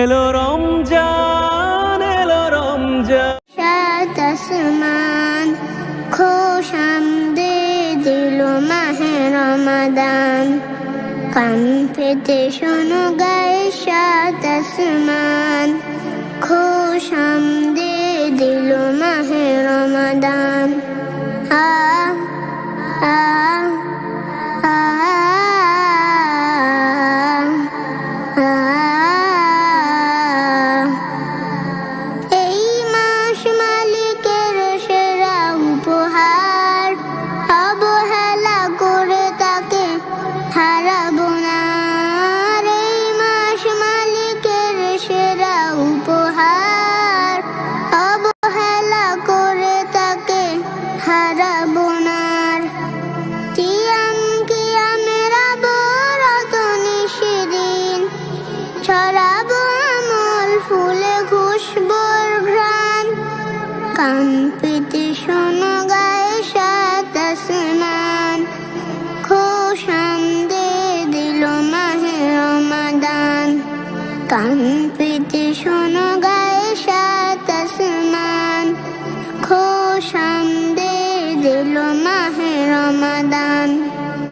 এলো রমজান এলো রমজান। সাত আসমান দে দিল মাহে রমাদান। কান পেতে শোনো গায়ে সাত আসমান খোশাম দে দিল মাহে রমাদান। আ আ সেরা উপহার অবহেলা করে তাকে হারাবো ফুলে খুশবোর ঘ্রাণ। কান পেতে শোনো কান পেতে শোনো গায়ে সাত আসমান। দে দিল মাহে রমাদান।